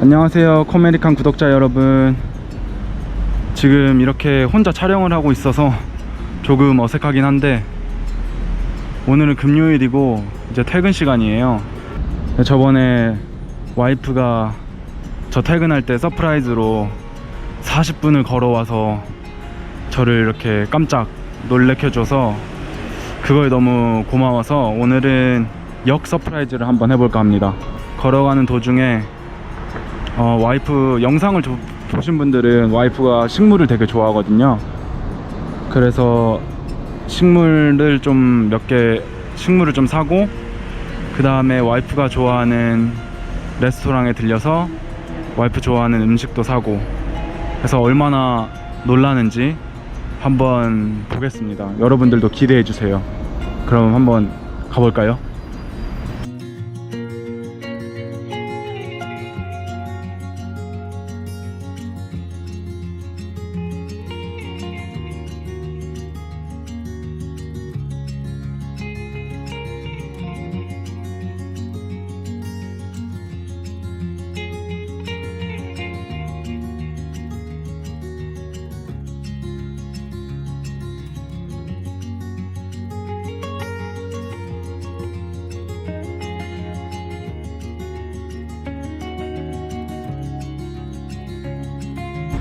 안녕하세요 코메리칸 구독자 여러분. 지금 이렇게 혼자 촬영을 하고 있어서 조금 어색하긴 한데 오늘은 금요일이고 이제 퇴근 시간이에요. 저번에 와이프가 저 퇴근할 때 서프라이즈로 40분을 걸어와서 저를 이렇게 깜짝 놀래켜줘서 그거에 너무 고마워서 오늘은 역 서프라이즈를 한번 해볼까 합니다. 걸어가는 도중에 어, 와이프 영상을 조- 보신 분들은 와이프가 식물을 되게 좋아하거든요. 그래서 식물을 좀 몇 개 식물을 좀 사고 그 다음에 와이프가 좋아하는 레스토랑에 들려서 와이프 좋아하는 음식도 사고 그래서 얼마나 놀라는지 한번 보겠습니다. 여러분들도 기대해 주세요. 그럼 한번 가볼까요?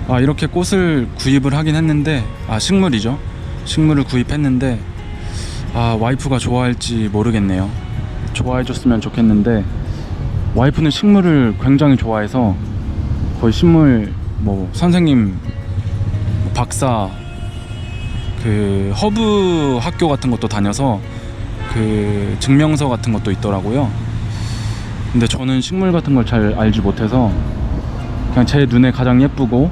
아 이렇게 꽃을 구입을 하긴 했는데 아 식물이죠. 식물을 구입했는데 아 와이프가 좋아할지 모르겠네요. 좋아해 줬으면 좋겠는데 와이프는 식물을 굉장히 좋아해서 거의 식물 뭐 선생님 뭐 박사 그 허브 학교 같은 것도 다녀서 그 증명서 같은 것도 있더라고요. 근데 저는 식물 같은 걸 잘 알지 못해서 그냥 제 눈에 가장 예쁘고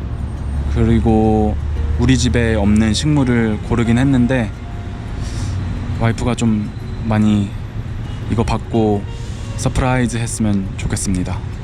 그리고 우리 집에 없는 식물을 고르긴 했는데 와이프가 좀 많이 이거 받고 서프라이즈 했으면 좋겠습니다.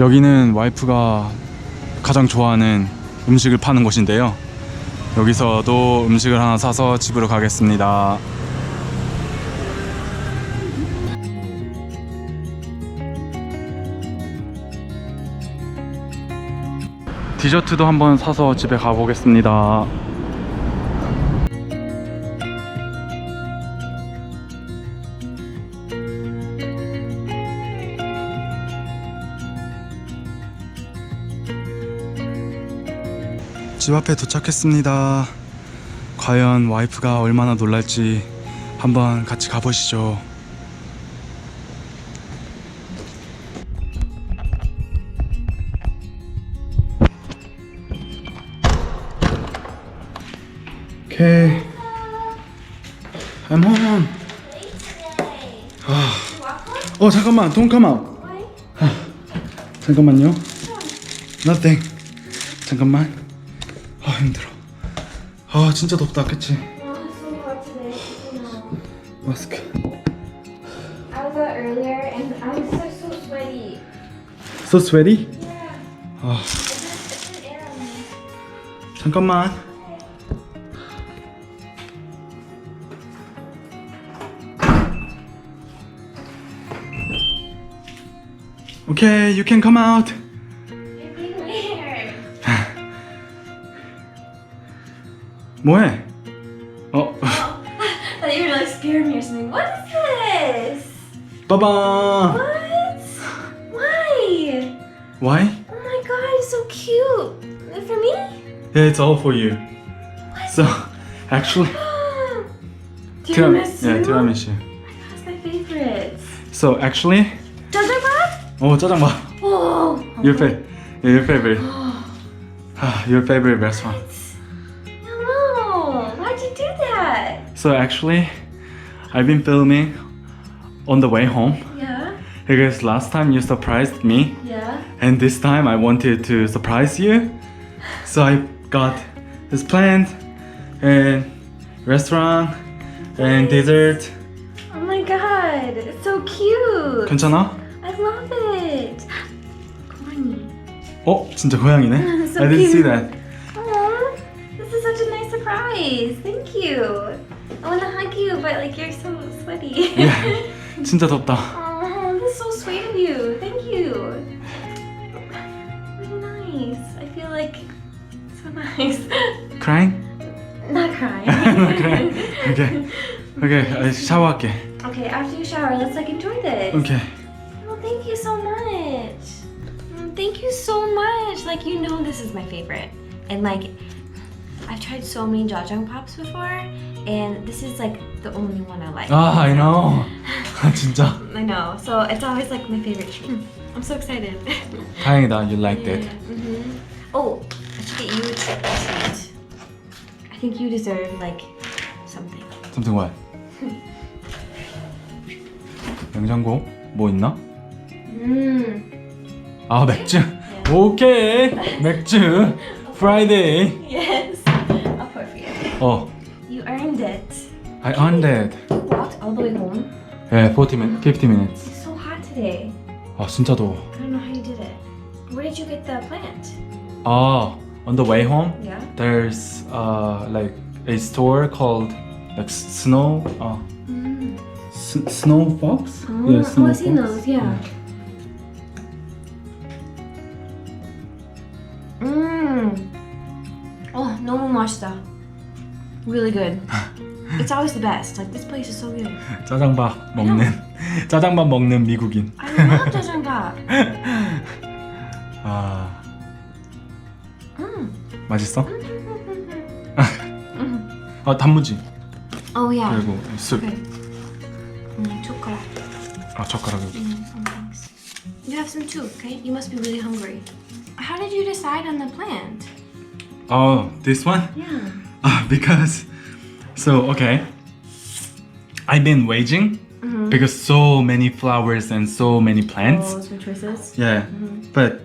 여기는 와이프가 가장 좋아하는 음식을 파는 곳인데요. 여기서도 음식을 하나 사서 집으로 가겠습니다. 디저트도 한번 사서 집에 가보겠습니다. 집 앞에 도착했습니다. 과연 와이프가 얼마나 놀랄지 한번 같이 가보시죠. 오케이. I'm home. 아. 어 잠깐만, don't come out. 아, 잠깐만요. Nothing. 잠깐만. 아 힘들어. 아 진짜 덥다, 그치? Oh. 마스크. I was out earlier and I was so, so sweaty. So sweaty? Yeah. 아. 잠깐만. Okay, you can come out. 뭐해? 어, I thought you were like scaring me or something. What is this? 빠바. What? Why? Why? Oh my god, it's so cute. For me? Yeah, it's all for you. So, actually, tiram- Tiramisu? yeah, tiramisu. That's my favorite. So actually, 짜장밥? 어 짜장밥. Oh. Your favorite. Yeah, your favorite. Oh. Your favorite restaurant. So actually, I've been filming on the way home Yeah, because last time you surprised me, yeah. and this time I wanted to surprise you. So I got this plant and restaurant and dessert. Oh my god, it's so cute. 괜찮아? I love it. Corny. 어, 진짜 고양이네. So I didn't see cute. that. Aw, this is such a nice surprise. Thank you. but like you're so sweaty. Yeah, 진짜 덥다. Oh, that's so sweet of you. Thank you. Really nice. I feel like so nice. Crying? Not crying. 그래. 오케이. 오케이. 아, 샤워할게. Okay, after you shower, let's like enjoy this. 오케이. Oh, thank you so much. Mm, Thank you so much. Like you know this is my favorite. And like I've tried so many jajang pops before and this is like the only one I like. 아, I know. 아, 진짜. I know. So it's always like my favorite treat. I'm so excited. 다행이다. You liked it. hmm Oh, I should get you a treat. I think you deserve like something. Something what? 냉장고 뭐 있나? Mm. 아 맥주. 오케이. 맥주. Friday. Yes. I'll pour for you. 어, You earned it. I earned it. You walked all the way home. 예, 40 minutes, 50 minutes. It's so hot today. 아, 진짜 더워. I don't know how you did it. Where did you get the plant? 아, on the way home, Yeah. there's uh like a store called like s- Snow uh Mm. S- Snow Fox. Oh, oh, I've seen those. Yeah. Mmm. Oh, 너무 맛있다. Really good. It's always the best. Like this place is so good. 짜장밥 먹는 짜장밥 먹는 미국인. I love jajangba. 아, Mm. 맛있어? 아, 단무지. Oh yeah. 그리고 술. Okay. Mm, chocolate. 아, 젓가락 여기. Mm, some thanks. You have some too, okay? You must be really hungry. How did you decide on the plant? Oh, this one? Yeah. Uh, because so okay i've been waiting Mhm. because so many flowers and so many plants Oh, some choices. yeah but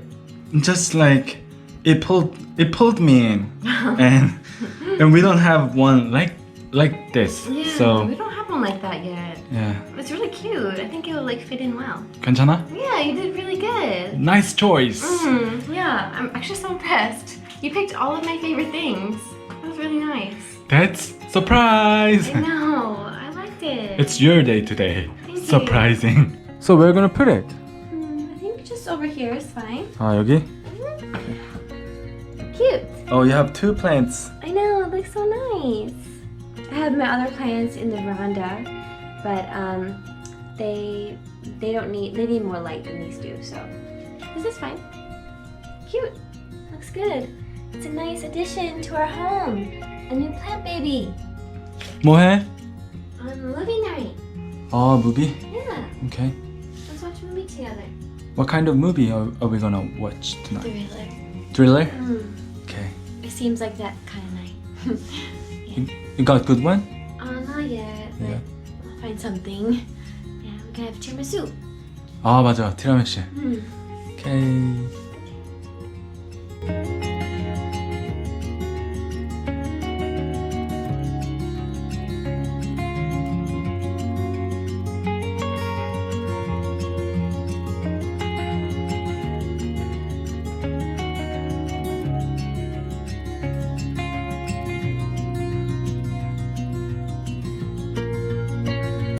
just like it pulled it pulled me in and and we don't have one like like this Yeah, so we don't have one like that yet. yeah It's really cute. I think it will like fit in well. 괜찮아? Yeah, you did really good. nice choice Mm, yeah, I'm actually so impressed. You picked all of my favorite things. That was really nice. that's surprise I know. I liked it. it's your day today Thank you. surprising so we're gonna put it Hmm, I think just over here is fine. 아 여기 Cute. oh you have two plants I know, it looks so nice. I have my other plants in the veranda, but um, they they don't need they need more light than these do. So this is fine. Cute. Looks good. It's a nice addition to our home. A new plant baby. 뭐해? On movie night. 아 movie? Yeah. okay Let's watch a movie together. What kind of movie are, are we gonna watch tonight? Thriller. Thriller? Mm, Okay. it seems like that kind of night. You, you got a good one? uh, not yet, but Yeah. I'll find something. Yeah, we can have tiramisu. 아 맞아 티라미수. Mm. Okay.